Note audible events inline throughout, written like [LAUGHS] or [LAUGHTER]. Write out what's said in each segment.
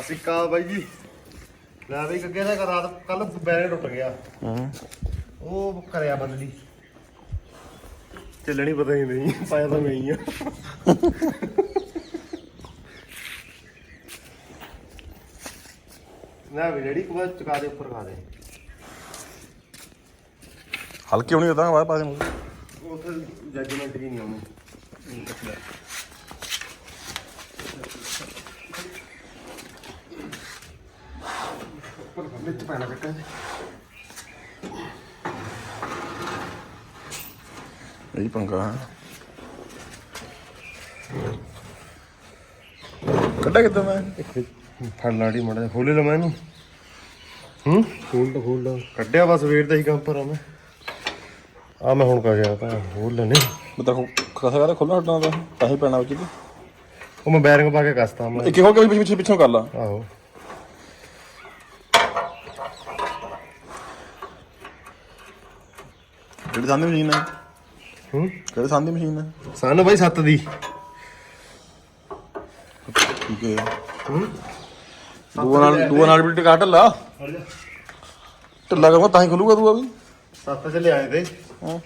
ਅਸੀਂ ਕਾ ਬਾਈ ਜੀ। ਲੈ ਬਈ ਗੱਗੇ ਦਾ ਰਾਤ ਕੱਲ ਬੈਰੇ ਟੁੱਟ ਗਿਆ। ਹੂੰ ਉਹ ਕਰਿਆ ਬਦਲੀ। ਚੱਲਣੀ ਪਤਾ ਹੀ ਨਹੀਂ ਪਾਇਆ ਤਾਂ ਮੈਂ ਹੀ ਆ। ਨਾ ਵੀ ਰੈਡੀ ਕੁਆ ਚੁਕਾ ਦੇ ਉੱਪਰ ਖਾ ਦੇ। ਹਲਕੀ ਹੋਣੀ ਤਾਂ ਬਾਹਰ ਪਾਸੇ ਨੂੰ ਉੱਥੇ ਜੱਜਮੈਂਟ ਜੀ ਨਹੀਂ ਆਉਣੀ। ਪੈਣਾ ਕੱਟਾ ਇਹੀ ਪੰਗਾ ਕੱਢਾ ਕਿੱਦਾਂ ਮੈਂ? ਫੜ ਲਾੜੀ ਮੜਾ ਖੋਲੇ ਲਵਾਂ ਇਹਨੂੰ। ਹੂੰ? ਖੋਲ ਤਾਂ ਖੋਲ ਲਾ ਕੱਢਿਆ ਬਸ ਵੇਟ ਦਾ ਹੀ ਕੰਮ ਪਰ ਆ ਮੈਂ। ਆ ਮੈਂ ਹੁਣ ਕਰ ਗਿਆ ਤਾਂ ਖੋਲ ਲੈਨੇ ਮੈਂ ਤਾਂ ਖਸਾ ਕਰਾ ਖੁੱਲਾ ਹਟਣਾ ਤਾਂ ਹੀ ਪੈਣਾ ਵਿੱਚ ਤੇ ਉਹ ਮੈਂ ਬੈਰਿੰਗ ਪਾ ਕੇ ਕਸਤਾ ਮੈਂ। ਇੱਕ ਹੋ ਕੇ ਪਿੱਛੇ ਪਿੱਛੇ ਪਿੱਛੋਂ ਕਰ ਲਾ। ਆਹੋ। ਕਿਹੜੀ ਸੰਦੀ ਮਸ਼ੀਨ ਹੈ ਹੂੰ? ਕਿਹੜੀ ਸੰਦੀ ਮਸ਼ੀਨ ਹੈ ਸਨ ਬਾਈ 7 ਦੀ। ਠੀਕ ਹੈ। ਹੂੰ? ਦੂਆ ਨਾਲ ਦੂਆ ਨਾਲ ਵੀ ਟਿਕਾ ਢੱਲਾ। ਢੱਲਾ ਕਰੂੰਗਾ ਤਾਂ ਹੀ ਖੁੱਲੂਗਾ ਦੂਆ ਵੀ। 7 ਚ ਲਿਆਏ ਤੇ। ਹਾਂ।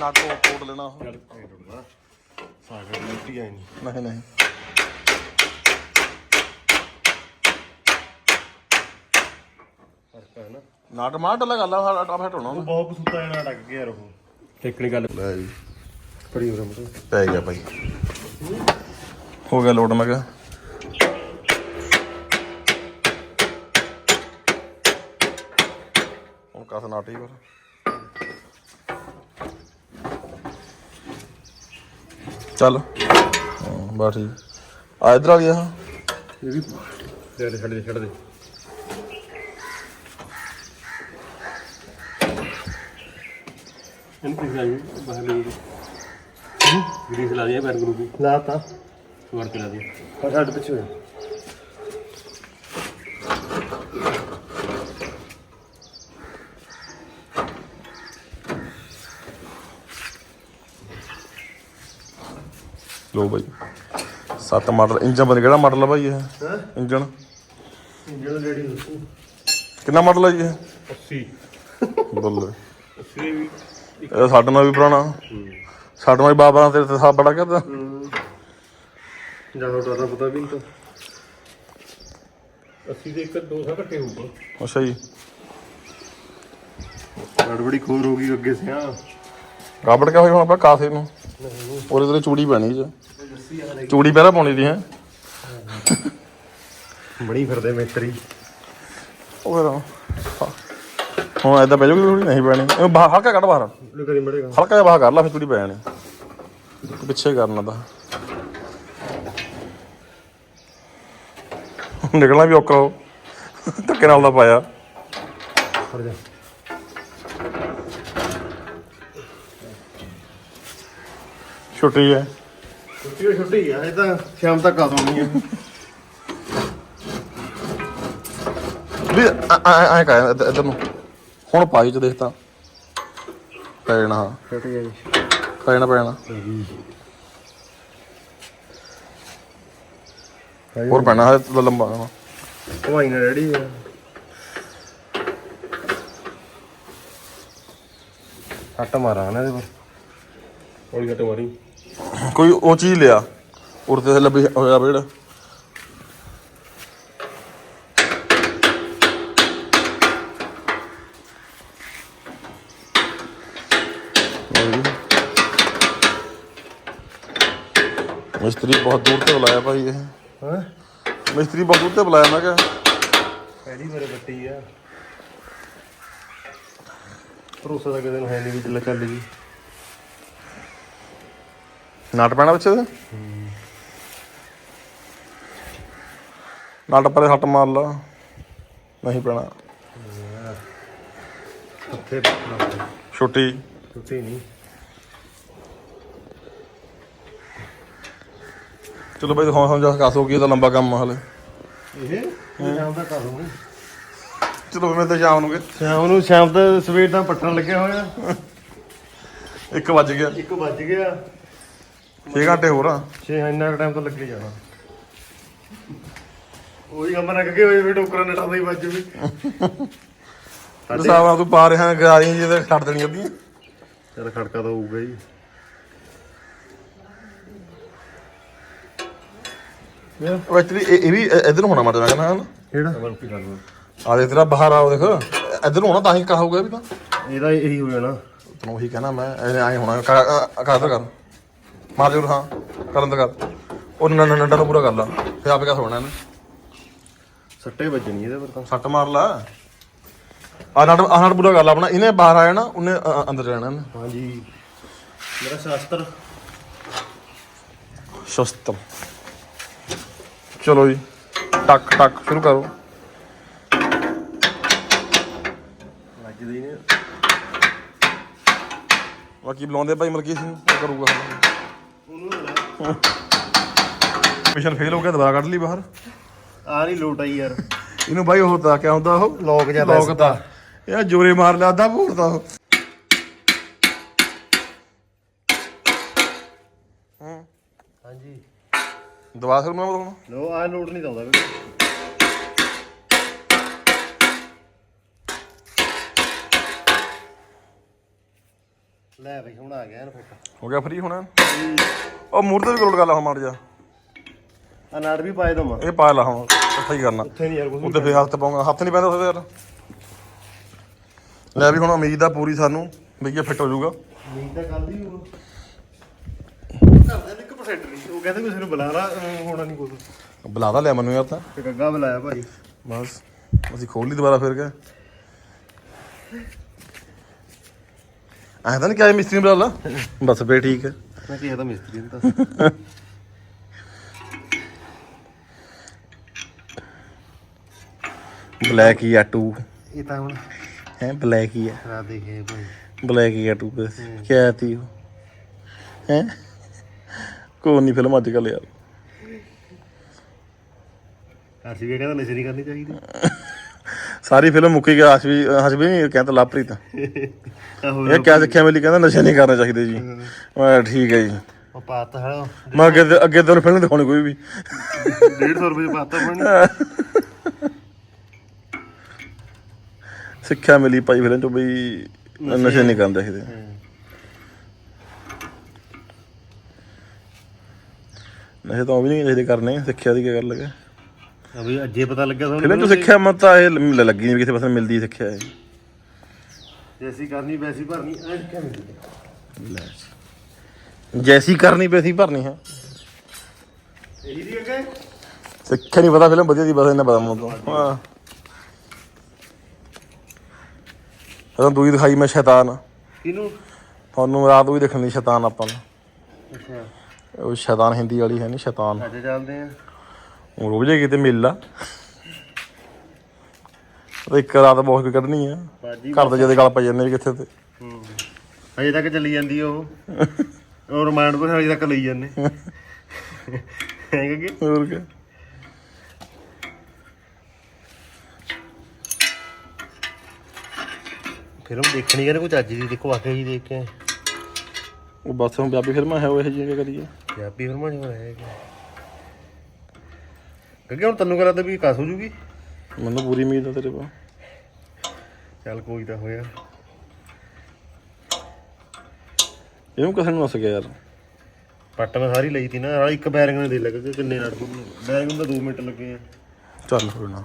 ਨਾ ਕੋ ਕੋਟ ਲੈਣਾ। ਸਾਗਰ ਮਿੱਟੀ ਆਈ ਨਹੀਂ ਨਹੀਂ ਨਹੀਂ। ਫ਼ਰਕ ਹੈ ਨਾ ਨਾ ਟਮਾਟਰ ਢੱਲਾ ਕਰ ਲਾ ਸਾਡਾ ਟਾਪ ਹਟਾਉਣਾ ਉਹ ਬਹੁਤ ਸੁੱਤਾ ਇਹਨਾਂ ਡੱਕ ਗਿਆ ਰੋ ਟੈਕਨੀ ਗੱਲ ਲੈ ਜੀ। ਪੜੀ ਉਰੇ ਮਤਲਬ ਪੈ ਗਿਆ ਭਾਈ। ਹੋ ਗਿਆ ਲੋਡ ਮੈਂ ਕਿਹਾ ਹੁਣ ਕਸ ਨਾਟੀ ਪਰ ਚੱਲ। ਬਸ ਠੀਕ। ਆ ਇਧਰ ਆ ਗਿਆ। ਇਹ ਵੀ ਛੱਡ ਦੇ ਛੱਡ ਦੇ। ਇਹਨੂੰ ਕਿਸ ਲਾਈ ਬਾਹਰ ਲੈ ਗਈ ਗਰੀਸ ਲਾ ਦਿਆ ਪੈਰ ਗਰੂਪੀ ਲਾਤਾ ਵਰ ਕੇ ਲਾ ਦਿਆ ਪਰ ਛੱਡ ਪਿੱਛੇ ਹੋਇਆ। ਲੋ ਭਾਈ ਸੱਤ ਮਾਡਲ ਇੰਜਨ ਬੰਦ ਕਿਹੜਾ ਮਾਡਲ ਆ ਭਾਈ ਇਹ? ਹੈ? ਇੰਜਨ ਜਿਹੜਾ ਰੈਡੀ ਹੋ ਕਿੰਨਾ ਮਾਡਲ ਆ ਜੀ ਇਹ? 80 ਬੱਲੇ। 80 ਵੀ। ਇਹ ਸਾਡੇ ਨਾਲ ਵੀ ਪੁਰਾਣਾ। ਸਾਡੇ ਨਾਲ ਵੀ ਬਾਬਾ ਤੇਰੇ ਤੇ ਸਾਹ ਬੜਾ ਕਰਦਾ। ਜਾਂ ਤੁਹਾਡਾ ਪਤਾ ਵੀ ਨਹੀਂ ਤਾਂ। 80 ਦੇ ਇੱਕ ਦੋ ਸੌ ਘੱਟੇ ਹੋਊਗਾ ਅੱਛਾ ਜੀ। ਗੜਬੜੀ ਖੋਰ ਹੋ ਗਈ ਅੱਗੇ ਸਿਆ। ਰਾਬੜ ਕਾ ਹੋਈ ਹੁਣ ਆਪਾਂ ਕਾਸੇ ਨੂੰ? ਉਹਦੇ ਤੇ ਚੂੜੀ ਪੈਣੀ ਚ ਚੂੜੀ ਪਹਿਲਾਂ ਪਾਉਣੀ ਦੀ ਹੈ? ਬੜੀ ਫਿਰਦੇ ਮਿਸਤਰੀ। ਉਹ ਫਿਰ ਹੁਣ ਐਦਾਂ ਪੈ ਜਾਊਗੀ ਥੋੜੀ ਨਹੀਂ ਪੈਣੀ ਇਹ ਬਾਹਰ ਹਲਕਾ ਕੱਢ ਬਾਹਰ। ਲੋ ਕਰੀ ਮੜੇਗਾ ਹਲਕਾ ਜਿਹਾ ਬਾਹਰ ਕਰ ਲਾ ਫਿਰ ਚੂੜੀ ਪੈ ਜਾਣੀ ਪਿੱਛੇ ਕਰਨਾ ਤਾਂ ਨਿਕਲਣਾ ਵੀ ਔਖਾ ਹੋ ਧੱਕੇ ਨਾਲ ਦਾ ਪਾਇਆ। ਫੜ ਜਾ ਛੁੱਟੀ ਹੈ। ਛੁੱਟੀ ਓ ਛੁੱਟੀ ਆ ਇਹ ਤਾਂ ਸ਼ਾਮ ਤੱਕ ਆ ਦੋਣੀ ਆ ਵੀ ਐ ਐ ਕਰ ਇੱਧਰ ਨੂੰ। ਹੁਣ ਪਾਈ ਚ ਦੇਖ ਤਾਂ। ਪੈ ਜਾਣਾ ਹਾਂ ਛੁੱਟੀ ਆ ਜੀ। ਪੈ ਜਾਣਾ ਪੈ ਜਾਣਾ ਹੋਰ ਪੈਣਾ ਹੈ ਤਾਂ ਲੰਬਾ। ਹਾਂ ਹਵਾਈ ਨਾਲ ਰੈਡੀ ਆ। ਹੱਟ ਮਾਰਾਂ ਨਾ ਇਹਦੇ ਪਰ ਹੌਲੀ ਘੱਟ ਮਾਰੀ ਕੋਈ ਉਹ ਚੀਜ਼ ਲਿਆ। ਉਰਤੇ ਤੇ ਲੱਭੀ ਹੋਇਆ ਜਿਹੜਾ ਮਿਸਤਰੀ ਬਹੁਤ ਦੂਰ ਤੇ ਬੁਲਾਇਆ ਭਾਈ ਇਹ। ਹਾਂ? ਮਿਸਤਰੀ ਬਹੁਤ ਦੂਰ ਤੇ ਬੁਲਾਇਆ ਮੈਂ ਕਿਹਾ। ਪਹਿਲੀ ਵਾਰ ਬੱਟੀ ਆ। ਭਰੋਸਾ ਤਾਂ ਕਿਸੇ ਨੂੰ ਹੈ ਨਹੀਂ ਵੀ ਚੱਲ ਚੱਲ ਜੀ। ਨਟ ਪੈਣਾ ਵਿੱਚ ਇਹਦੇ? ਨਟ ਪਰੇ ਹੱਟ ਮਾਰ ਲਾ। ਨਹੀਂ ਪੈਣਾ। ਛੁੱਟੀ। ਛੁੱਟੀ ਨਹੀਂ। ਚਲੋ ਭਾਈ ਦਿਖਾਉਂ ਸਮਝਾ ਕਾਸ ਹੋ ਗਈ ਤਾਂ ਲੰਬਾ ਕੰਮ ਆ ਹਲੇ। ਇਹ? ਸ਼ਾਮ ਤੱਕ ਕਰ ਦੂੰਗਾ ਚਲੋ ਮੈਂ ਤਾਂ ਸ਼ਾਮ ਨੂੰ ਸ਼ਾਮ ਨੂੰ ਸ਼ਾਮ ਦਾ ਸਵੇਰ ਦਾ ਪੱਟਣ ਲੱਗਿਆ ਹੋਇਆ 1 ਵੱਜ ਗਿਆ। 1 ਵੱਜ ਗਿਆ। 6 ਘੰਟੇ ਹੋਰ ਆ। 6 ਇੰਨਾ ਟਾਈਮ ਤਾਂ ਲੱਗੇ ਜਾਣਾ। ਉਹੀ ਕੰਮ ਨਾ ਕਿ ਹੋਏ ਵੀ ਟੋਕਰਾ ਨਟਾ ਦਾ ਹੀ ਵੱਜ ਵੀ ਹਿਸਾਬ ਨਾਲ ਤੂੰ ਪਾ ਰਿਹਾ ਗਾਰੀਆਂ ਜੀ ਤੇ ਛੱਡ ਦੇਣੀ ਅੱਧੀ ਚਲ ਖੜਕਾ ਤਾਂ ਹੋਊਗਾ ਜੀ ਵੀ ਇਹ ਇਹ ਵੀ ਇੱਧਰ ਨੂੰ ਹੋਣਾ ਮਰਦਾ ਮੈਂ ਕਹਿੰਦਾ ਕਿਹੜਾ? ਆ ਦੇ ਤੇਰਾ ਬਾਹਰ ਆਓ ਦੇਖ। ਇੱਧਰ ਨੂੰ ਹੋਣਾ ਤਾਂ ਹੀ ਕਹੂਗਾ ਵੀ ਤਾਂ। ਇਹਦਾ ਇਹੀ ਹੋ ਜਾਣਾ। ਤੈਨੂੰ ਉਹੀ ਕਹਿਣਾ ਮੈਂ ਆਏ ਹੋਣਾ ਕਰ ਕਰ। ਮਾਰ ਜੂਰ ਹਾਂ ਕਰਨ ਦਾ ਕਰ। ਉਹ ਨੰਨਾ ਨੰਡਾ ਨੂੰ ਪੂਰਾ ਕਰ ਲਾ। ਫਿਰ ਆਪੇ ਕਾ ਹੋਣਾ ਇਹਨੇ। ਸੱਟੇ ਵੱਜਣੀ ਇਹਦੇ ਪਰ ਤਾਂ। ਸੱਟ ਮਾਰ ਲਾ। ਆ ਨਟ ਆ ਨਟ ਪੂਰਾ ਕਰ ਲਾ ਆਪਣਾ। ਇਹਨੇ ਬਾਹਰ ਆ ਜਾਣਾ ਉਹਨੇ ਅੰਦਰ ਜਾਣਾ ਇਹਨੇ। ਹਾਂਜੀ। ਮੇਰਾ ਸ਼ਾਸਤਰ। ਸ਼ਸਤਰ। ਚਲੋ ਜੀ ਟਕ ਟਕ ਸ਼ੁਰੂ ਕਰੋ। ਵੱਜਦੇ ਹੀ ਨੇ ਬਾਕੀ ਬੁਲਾਉਂਦੇ ਭਾਈ ਮਲਕੀ ਸਿੰਘ ਉਹ ਕਰੂਗਾ। ਉਹਨੂੰ ਮਿਸ਼ਨ ਫੇਲ ਹੋ ਗਿਆ ਦੁਬਾਰਾ ਕੱਢ ਲਈ ਬਾਹਰ। ਆ ਨਹੀਂ ਲੋਟ ਆਈ ਯਾਰ। ਇਹਨੂੰ ਬਾਈ ਉਹ ਤਾਂ ਕਿਆ ਹੁੰਦਾ ਉਹ? ਲੋਕ ਜਿਹਾ ਲੋਕ ਤਾਂ। ਇਹ ਜੋਰੇ ਮਾਰ ਲਿਆ ਅੱਧਾ ਭੂਰਦਾ ਉਹ। ਦਵਾ ਫਿਰ ਮੈਂ ਬਤਾਉਣਾ ਲੋ ਆ ਲੋਟ ਨਹੀਂ ਦਉਂਦਾ ਵੀ ਲੈ ਬਈ ਹੁਣ ਆ ਗਿਆ ਨਾ ਫਿੱਟ ਹੋ ਗਿਆ ਫ੍ਰੀ ਹੁਣ? ਉਹ ਮੂਰ ਤੇ ਵੀ ਲੋਡ ਕਰ ਲਾ ਹੁਣ ਮਾਰ ਜਾ ਆ ਨਾੜ ਵੀ ਪਾਏ ਦਮਾ ਇਹ ਪਾ ਲਾ ਹੁਣ ਇੱਥੇ ਹੀ ਕਰਨਾ। ਉੱਥੇ ਨਹੀਂ ਯਾਰ ਕੁਝ ਉੱਤੇ ਫੇਰ ਹੱਥ ਪਾਉਂਗਾ। ਹੱਥ ਨਹੀਂ ਪੈਂਦਾ ਉੱਥੇ ਯਾਰ। ਲੈ ਵੀ ਹੁਣ ਉਮੀਦ ਆ ਪੂਰੀ ਸਾਨੂੰ ਵੀ ਇਹ ਫਿੱਟ ਹੋ ਜਾਊਗਾ। ਨਹੀਂ ਤਾਂ ਕੱਲ ਦੀ ਹੁਣ ਕਰਦੇ ਨੇ 1% ਨਹੀਂ ਉਹ ਕਹਿੰਦੇ ਕਿਸੇ ਨੂੰ ਬੁਲਾ ਲਾ ਅਹ ਹੋਣਾ ਨਹੀਂ ਕੁਝ ਬੁਲਾ ਤਾਂ ਲਿਆ ਮੈਨੂੰ ਯਾਰ ਤਾਂ। ਤੇ ਗੱਗਾ ਬੁਲਾਇਆ ਭਾਈ। ਬਸ ਅਸੀਂ ਖੋਲ ਲਈ ਦੁਬਾਰਾ ਫਿਰ ਕੇ ਐਂ ਤਾਂ ਨਹੀਂ ਕਿਹਾ ਮਿਸਤਰੀ ਨੂੰ ਬੁਲਾ ਲਾ। ਬਸ ਠੀਕ ਹੈ। ਮੈਂ ਕਿਹਾ ਤਾਂ ਮਿਸਤਰੀ ਨੂੰ ਤਾਂ। ਬਲੈਕ ਹੀ ਆ ਟੂ ਇਹ ਤਾਂ ਹੁਣ ਹੈ ਬਲੈਕ ਹੀ ਆ। ਰਾ ਦੇਖੇ ਭਾਈ। ਬਲੈਕ ਹੀ ਆ ਟੂ ਬਸ। ਕੀ ਆਤੀ ਹੋ? ਕੋਈ ਨਹੀਂ ਫਿਲਮ ਅੱਜ ਕੱਲ ਯਾਰ। ਅਸੀਂ ਵੀ ਕਹਿੰਦਾ ਨਸ਼ੇ ਨਹੀਂ ਕਰਨੀ ਚਾਹੀਦੀ। ਸਾਰੀ ਫਿਲਮ ਮੁੱਕੀ ਗਿਆ ਹਸਬੀ ਹਸਬੀ ਨਹੀਂ ਕਹਿੰਦਾ ਲਾਪਰੀਤ ਆਹੋ ਇਹ ਕਿਆ ਸਿੱਖਿਆ ਮਿਲੀ ਕਹਿੰਦਾ ਨਸ਼ੇ ਨਹੀਂ ਕਰਨੇ ਚਾਹੀਦੇ ਜੀ। ਮੈਂ ਠੀਕ ਹੈ ਜੀ। ਉਹ ਪਾਤਾ ਹੈ ਮੈਂ ਅੱਗੇ ਅੱਗੇ ਤੁਹਾਨੂੰ ਫਿਲਮ ਦਿਖਾਉਣੀ ਕੋਈ ਵੀ। 150 ਰੁਪਏ ਪਾਤਾ ਬਣ ਸਿੱਖਿਆ ਮਿਲੀ ਭਾਈ ਫਿਲਮ ਤੋਂ ਬਈ ਨਸ਼ੇ ਨਹੀਂ ਕਰਨੇ ਚਾਹੀਦੇ। ਨਸ਼ੇ ਤਾਂ ਉਹ ਵੀ ਨਹੀਂ ਚਾਹੀਦੇ ਕਰਨੇ ਸਿੱਖਿਆ ਦੀ ਕੀ ਗੱਲ ਹੈ? ਅਬੇ ਅੱਜੇ ਪਤਾ ਲੱਗਿਆ ਤੁਹਾਨੂੰ ਫਿਲਮ ਤੋਂ ਸਿੱਖਿਆ ਮੈਂ ਤਾਂ ਇਹ ਲ- ਲੱਗੀ ਨਹੀਂ ਵੀ ਕਿਸੇ ਪਾਸੇ ਮਿਲਦੀ ਸਿੱਖਿਆ ਇਹ। ਜੈਸੀ ਕਰਨੀ ਵੈਸੀ ਭਰਨੀ ਐ ਸਿੱਖਿਆ ਮਿਲਦੀ ਜੈਸੀ ਕਰਨੀ ਵੈਸੀ ਭਰਨੀ ਹੈ। ਇਹੀ ਦੀ ਅੱਗੇ? ਸਿੱਖਿਆ ਨਹੀਂ ਪਤਾ ਫਿਲਮ ਵਧੀਆ ਦੀ ਬਸ ਇਹਨਾਂ ਪਤਾ ਮੈਨੂੰ ਤਾਂ। ਹਾਂ। ਜਦੋਂ ਦੂਈ ਦਿਖਾਈ ਮੈਂ ਸ਼ੈਤਾਨ। ਕਿਨੂੰ ਤੁਹਾਨੂੰ ਰਾਤ ਨੂੰ ਵੀ ਦੇਖਣੀ ਸ਼ੈਤਾਨ ਆਪਾਂ ਨੂੰ। ਅੱਛਾ। ਉਹ ਸ਼ੈਤਾਨ ਹਿੰਦੀ ਵਾਲੀ ਹੈ ਨਹੀਂ ਸ਼ੈਤਾਨ। ਅੱਜ ਚੱਲਦੇ ਆ। ਉਹ ਰੁਕ ਜੇ ਕਿਤੇ ਮਿਲ ਉਹ ਇੱਕ ਰਾਤ ਬਹੁਤ ਵੀ ਕੱਢਣੀ ਆ। ਬਾਜੀ ਘਰ ਦੇ ਜਦੇ ਗੱਲ ਪੈ ਜਾਂਦੇ ਵੀ ਕਿੱਥੇ ਤੇ। ਹੂੰ। ਅਜੇ ਤੱਕ ਚੱਲੀ ਜਾਂਦੀ ਉਹ। ਉਹ ਰਿਮਾਈਂਡ ਪਰ ਅਜੇ ਤੱਕ ਲਈ ਜਾਂਦੇ। ਹੈ ਕਿ ਹੋਰ ਕੀ? ਫਿਲਮ ਦੇਖਣੀ ਕਹਿੰਦੇ ਕੁਝ ਅੱਜ ਦੀ ਦੇਖੋ ਆਕੇ ਜੀ ਦੇਖ ਕੇ। ਉਹ ਬਸ ਹੁਣ ਪੰਜਾਬੀ ਫਿਲਮਾਂ ਹੈ ਉਹ ਇਹ ਜਿਹੀਆਂ ਕਰੀਏ? ਪੰਜਾਬੀ ਫਿਲਮਾਂ 'ਚ ਹੋਇਆ ਹੈ ਕਿਉਂਕਿ ਹੁਣ ਤੈਨੂੰ ਕਰਾ ਤਾਂ ਵੀ ਕਾਸ ਹੋ ਜੂਗੀ? ਮੈਨੂੰ ਪੂਰੀ ਉਮੀਦ ਆ ਤੇਰੇ ਪਾ ਚੱਲ ਕੋਈ ਤਾਂ ਹੋਇਆ। ਇਹਨੂੰ ਕਿਸੇ ਨੂੰ ਹੱਸ ਯਾਰ। ਪੱਟ ਮੈਂ ਸਾਰੀ ਲਈ ਤੀ ਨਾ ਇੱਕ ਬੈਰਿੰਗ ਨੇ ਦੇ ਲੱਗ ਕਿ ਕਿੰਨੇ ਨਾਲ ਬੈਰਿੰਗ ਨੂੰ 2 ਮਿੰਟ ਲੱਗੇ ਆ। ਚੱਲ ਫਿਰ ਨਾ।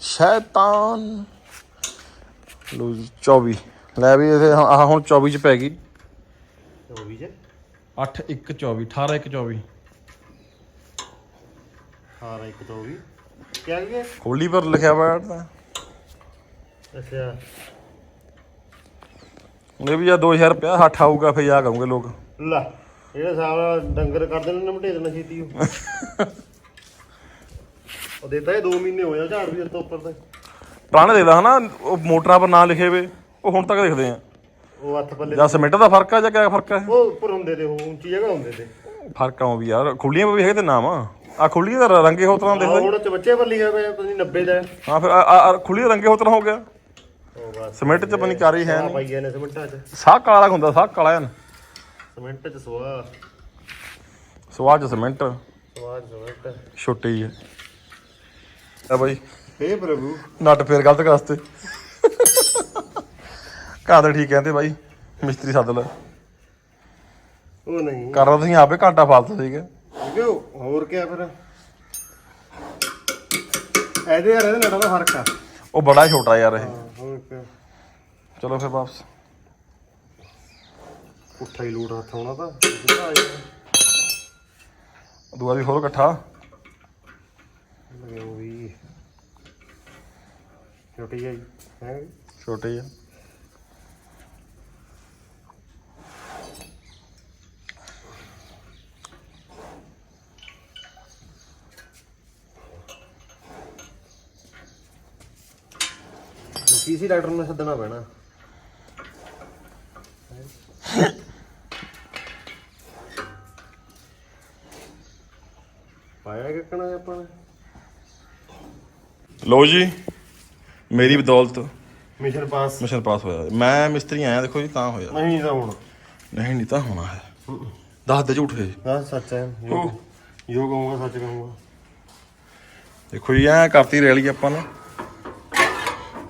ਸ਼ੈਤਾਨ। ਲੋ 24 ਲੈ ਵੀ ਇਹ ਹੁਣ 24 ਚ ਪੈ ਗਈ। 24 ਚ? 8124 ਇੱਕ ਤੋਂ ਵੀ ਕਿਆ ਗਿਆ ਹੋਲੀ ਪਰ ਲਿਖਿਆ ਹੋਇਆ ਤਾਂ। ਅੱਛਾ। ਇਹ ਵੀ ਆ 2000 ਰੁਪਿਆ ਹੱਠ ਆਊਗਾ ਫੇ ਜਾ ਕਹੂੰਗੇ ਲੋਕ। ਲੈ ਇਹਦਾ ਸਾਰਾ ਡੰਗਰ ਕਰ ਦੇਣਾ ਨਮਟੇ ਦੇਣਾ ਛੇਤੀ ਉਹ। ਉਹ ਦੇਤਾ ਇਹ 2 ਮਹੀਨੇ ਹੋਇਆ 4000 ਤੋਂ ਉੱਪਰ ਤੇ। ਪੁਰਾਣੇ ਦੇਖਦਾ ਹਨਾ ਉਹ ਮੋਟਰਾਂ ਪਰ ਨਾਂ ਲਿਖੇ ਵੇ ਉਹ ਹੁਣ ਤੱਕ ਦੇਖਦੇ ਆ। ਉਹ ਹੱਥ ਪੱਲੇ ਜਾਂ ਸਿਮੈਂਟ ਦਾ ਫ਼ਰਕ ਆ ਜਾਂ ਕਿਆ ਫ਼ਰਕ ਆ? ਉਹ ਉੱਪਰ ਹੁੰਦੇ ਤੇ ਉਹ ਉੱਚੀ ਜਗ੍ਹਾ ਹੁੰਦੇ ਤੇ। ਫ਼ਰਕ ਆ ਉਹ ਵੀ ਯਾਰ ਖੁੱਲੀਆਂ ਵੀ ਹੈਗੇ ਤੇ ਨਾਮ ਆ। ਖੁੱਲੀਆਂ ਦਾ ਰੰਗੇ ਹੋ ਤਰ੍ਹਾਂ ਦੇਖਦਾ ਹੁਣ ਚਵੱਚੇ ਪਰ ਲਿਖਿਆ ਪਿਆ ਪਤਾ ਨਹੀਂ 90 ਦਾ। ਹਾਂ ਫਿਰ ਆ ਖੁੱਲੀਆਂ ਰੰਗੇ ਹੋ ਤਰ੍ਹਾਂ ਹੋ ਗਿਆ। ਉਹ ਬਸ। ਸਿਮੈਂਟ ਚ ਪਨੀ ਕਰ ਹੀ ਆ ਨਹੀਂ। ਪਾਈ ਗਏ ਨੇ ਸਿਮਟਾਂ ਚ। ਸਾਹ ਕਾਲਾ ਹੁੰਦਾ ਸਾਹ ਕਾਲਾ ਐਨ ਸਿਮੈਂਟ ਚ ਸਵਾ ਸਵਾਹ ਚ ਸੀਮੈਂਟ। ਸਵਾ ਚ ਸਿਮੈਂਟ। ਛੋਟੇ ਹੀ ਆ ਬਾਈ। ਹੇ ਪ੍ਰਭੂ। ਨਟ ਫੇਰ ਗਲਤ ਕਾਸਤੇ ਘਰ ਦੇ ਠੀਕ ਕਹਿੰਦੇ ਬਾਈ ਮਿਸਤਰੀ ਸੱਦ ਲੈ। ਉਹ ਨਹੀਂ। ਕਰਨਾ ਤੁਸੀਂ ਆਪੇ ਘਾਟਾ ਫਾਲਤੂ ਸੀਗਾ ਕਿਉਂ ਹੋਰ ਕੀ ਫਿਰ? ਇਹਦੇ ਯਾਰ ਇਹਦੇ ਨਟਾਂ ਦਾ ਫ਼ਰਕ ਆ। ਉਹ ਬੜਾ ਛੋਟਾ ਯਾਰ ਇਹ। ਹੋਰ ਕੀ ਚਲੋ ਫਿਰ ਵਾਪਸ। ਪੁੱਠਾ ਹੀ ਲੋਟ ਹੱਥ ਆਉਣਾ ਤਾਂ। ਦੂਆ ਵੀ ਖੋਲ ਇਕੱਠਾ। ਲੱਗੇ ਉਹ ਵੀ। ਛੋਟੀ ਆਈ ਹੈ? ਛੋਟੇ ਆ ਕੀ ਸੀ ਡਾਕਟਰ ਨੂੰ ਸੱਦਣਾ ਪੈਣਾ। ਪਾਇਆ ਕਿੱਕਣਾ ਆਪਾਂ? ਨੇ ਲਓ ਜੀ ਮੇਰੀ ਬਦੌਲਤ ਮਿਸ਼ਨ ਪਾਸ। ਮਿਸ਼ਨ ਪਾਸ ਹੋਇਆ। ਮੈਂ ਮਿਸਤਰੀ ਆਇਆ ਦੇਖੋ ਜੀ ਤਾਂ ਹੋਇਆ। ਨਹੀਂ ਤਾਂ ਹੁਣ। ਨਹੀਂ ਨਹੀਂ ਤਾਂ ਹੋਣਾ ਹੈ। ਦੱਸ ਦੇ ਝੂਠੇ ਹਾਂ ਸੱਚ ਹੈ। ਜੋ ਕਹੂੰਗਾ ਸੱਚ ਕਹੂੰਗਾ। ਦੇਖੋ ਜੀ ਐ ਕਰਤੀ ਰੈਲੀ ਆਪਾਂ ਨੇ।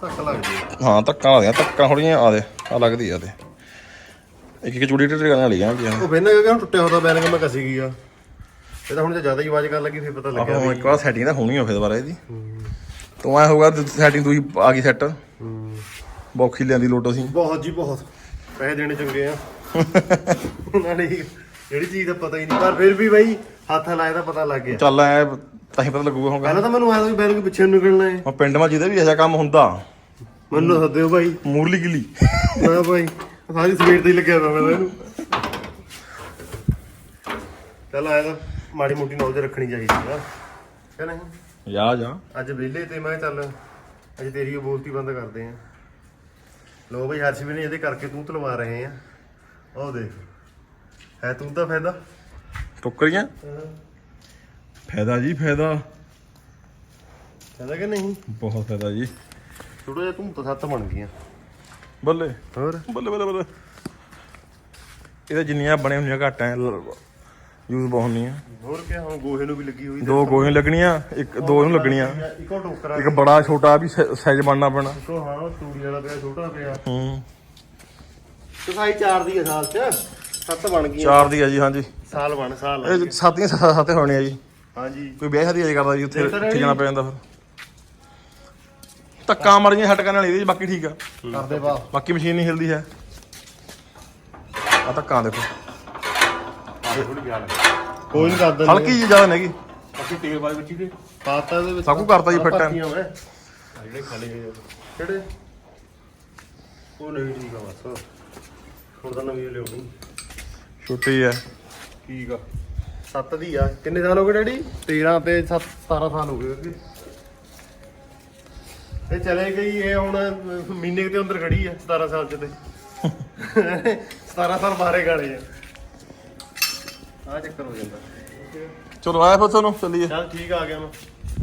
ਧੱਕ ਲੱਗਦੀ ਹਾਂ ਧੱਕਾ ਲੱਗਦੀਆਂ ਧੱਕਾ ਥੋੜੀਆਂ ਆ ਦੇ ਆ ਲੱਗਦੀ ਆ ਦੇ। ਇੱਕ ਇੱਕ ਚੂੜੀ ਟੇਟੇ ਕਰਨ ਵਾਲੀ ਆ ਉਹ ਬੈਨਾਂ ਕਿ ਹੁਣ ਟੁੱਟਿਆ ਹੁੰਦਾ ਬੈਨ ਮੈਂ ਕਸੀ ਗਈ ਆ। ਇਹ ਤਾਂ ਹੁਣ ਜੇ ਜ਼ਿਆਦਾ ਹੀ ਆਵਾਜ਼ ਕਰਨ ਲੱਗੀ ਫਿਰ ਪਤਾ ਲੱਗਿਆ ਆਪਾਂ ਇੱਕ ਵਾਰ ਸੈਟਿੰਗ ਤਾਂ ਹੋਣੀ ਹੋ ਫਿਰ ਦੁਬਾਰਾ ਇਹਦੀ। ਤੂੰ ਐ ਹੋਊਗਾ ਸੈਟਿੰਗ ਦੂਈ ਆ ਗਈ ਸੈੱਟ ਹੂੰ। ਬੌਖੀ ਲਿਆਂਦੀ ਲੋਟ ਅਸੀਂ। ਬਹੁਤ ਜੀ ਬਹੁਤ। ਪੈਸੇ ਦੇਣੇ ਚੰਗੇ ਆ। [LAUGHS] ਨਾਲੇ ਜਿਹੜੀ ਚੀਜ਼ ਦਾ ਪਤਾ ਹੀ ਨਹੀਂ ਪਰ ਫਿਰ ਵੀ ਬਾਈ ਹੱਥ ਲਾਇਆ ਤਾਂ ਪਤਾ ਲੱਗ ਗਿਆ। ਚੱਲ ਐ ਤਾਂ ਹੀ ਪਤਾ ਲੱਗੂਗਾ ਹੁਣ। ਪਹਿਲਾਂ ਤਾਂ ਮੈਨੂੰ ਆਇਆ ਸੀ ਬੈਨ ਕੇ ਪਿੱਛੇ ਨੂੰ ਨਿਕਲਣਾ ਹੈ। ਪਿੰਡ ਮਾ ਜਿਹਦਾ ਵੀ ਜਿਹਾ ਕੰਮ ਹੁੰਦਾ। ਮੈਨੂੰ ਸੱਦਿਓ ਭਾਈ। ਮੂਰਲੀ ਗਿਲੀ। ਨਾ ਭਾਈ ਸਾਰੀ ਸਵੇਰ ਤੇ ਹੀ ਲੱਗਿਆ ਪਿਆ ਮੈਂ ਤਾਂ ਇਹਨੂੰ। ਚੱਲ ਆਇਆ ਤਾਂ ਮਾੜੀ ਮੋਟੀ ਨੌਲੇਜ ਰੱਖਣੀ ਚਾਹੀਦੀ ਆ। ਕਿ ਨਹੀਂ ਜਾ? ਜਾ। ਅੱਜ ਵਿਹਲੇ ਤੇ ਮੈਂ ਕਿਹਾ ਚੱਲ ਅੱਜ ਤੇਰੀ ਉਹ ਬੋਲਤੀ ਬੰਦ ਕਰਦੇ ਆ। ਲੋ ਬਈ ਹਰਸ਼ ਵੀ ਨੇ ਇਹਦੇ ਕਰਕੇ ਤੂੰ ਤਲਵਾ ਰਹੇ ਆ। ਉਹ ਦੇਖ। ਹੈ ਤੂੰ ਤਾਂ ਫਾਇਦਾ? ਟੋਕਰੀਆਂ ਫਾਇਦਾ ਜੀ ਫਾਇਦਾ। ਫਾਇਦਾ ਕਿ ਨਹੀਂ? ਬਹੁਤ ਫਾਇਦਾ ਜੀ। ਥੋੜਾ ਜਿਹਾ ਤੂੰ ਤਾਂ ਸੱਤ ਬਣ ਗਈਆਂ। ਬੱਲੇ। ਹੋਰ? ਬੱਲੇ ਬੱਲੇ ਬੱਲੇ। ਇਹਦੇ ਜਿੰਨੀਆਂ ਬਣੇ ਹੁੰਦੀਆਂ ਘੱਟ ਐ ਯੂਜ਼ ਬਹੁਤ ਨਹੀਂ ਆ ਹੋਰ ਕੀ ਹੁਣ ਗੋਹੇ ਨੂੰ ਵੀ ਲੱਗੀ ਹੋਈ ਦੋ ਗੋਹੀਆਂ ਲੱਗਣੀਆਂ ਇੱਕ ਦੋ ਨੂੰ ਲੱਗਣੀਆਂ। ਇੱਕੋ ਟੋਕਰਾ ਇੱਕ ਬੜਾ ਛੋਟਾ ਵੀ ਸਾਈਜ਼ ਬਣਨਾ ਪੈਣਾ। ਇੱਕੋ ਹਾਂ ਉਹ ਤੂੜੀ ਵਾਲਾ ਪਿਆ ਛੋਟਾ ਪਿਆ। ਹੂੰ। ਸਫ਼ਾਈ ਚਾਰ ਦੀ ਆ ਸਾਲ ਚ। ਸੱਤ ਬਣ ਗਈਆਂ। ਚਾਰ ਦੀ ਆ ਜੀ ਹਾਂਜੀ। ਸਾਲ ਬਣ ਸਾਲ ਇਹ ਸਾਤੀਆਂ ਸਾਤੇ ਹੋਣੇ ਆ ਜੀ। ਹਾਂਜੀ। ਕੋਈ ਵਿਆਹ ਸ਼ਾਦੀ ਅਜੇ ਕਰਦਾ ਜੀ ਉੱਥੇ ਜਾਣਾ ਪੈ ਜਾਂਦਾ ਫਿਰ। ਧੱਕਾ ਮਾਰੀਆਂ ਹਟ ਕਰਨ ਵਾਲੀ ਇਹਦੀ ਬਾਕੀ ਠੀਕ ਆ। ਕਰਦੇ ਬਾ ਬਾਕੀ ਮਸ਼ੀਨ ਨਹੀਂ ਹਿਲਦੀ ਹੈ। ਆ ਧੱਕਾ ਦੇਖੋ। ਥੋੜੀ ਕੋਈ ਨਹੀਂ ਕਰਦਾ ਹਲਕੀ ਜਿਹੀ ਜ਼ਿਆਦਾ ਨਹੀਂ ਹੈਗੀ। ਬਾਕੀ ਤੇਲ ਵਾਲੇ ਵਿੱਚ ਹੀ ਦੇ। ਪਾਤਾ ਦੇ ਵਿੱਚ। ਸਾਕੂ ਕਰਤਾ ਜੀ ਫਿੱਟ ਐਨ। ਆਹ ਜਿਹੜੇ ਖਾਲੀ ਹੋਏ ਆ। ਕਿਹੜੇ? ਉਹ ਨਹੀਂ ਠੀਕ ਆ ਬਸ। ਹੁਣ ਤਾਂ ਨਵੀਂ ਲਿਆਉਣੀ। ਛੋਟੀ ਹੈ। ਠੀਕ ਆ। 7 ਦੀ ਆ। ਕਿੰਨੇ ਸਾਲ ਹੋ ਗਏ ਡੈਡੀ? 13 ਤੇ 7 17 ਸਾਲ ਹੋ ਗਏ ਅੱਗੇ। ਇਹ ਚਲੇ ਗਈ ਇਹ ਹੁਣ ਮਹੀਨੇ ਦੇ ਅੰਦਰ ਖੜੀ ਆ 17 ਸਾਲ ਚ ਤੇ। [LAUGHS] 17 ਸਾਲ ਬਾਰੇ ਗਾਲੇ ਆ। ਆ ਚੱਕਰ ਹੋ ਜਾਂਦਾ। ਚਲੋ ਆਇਆ ਫਿਰ ਤੁਹਾਨੂੰ ਚੱਲੀਏ। ਚੱਲ ਠੀਕ ਆ ਗਿਆ ਮੈਂ।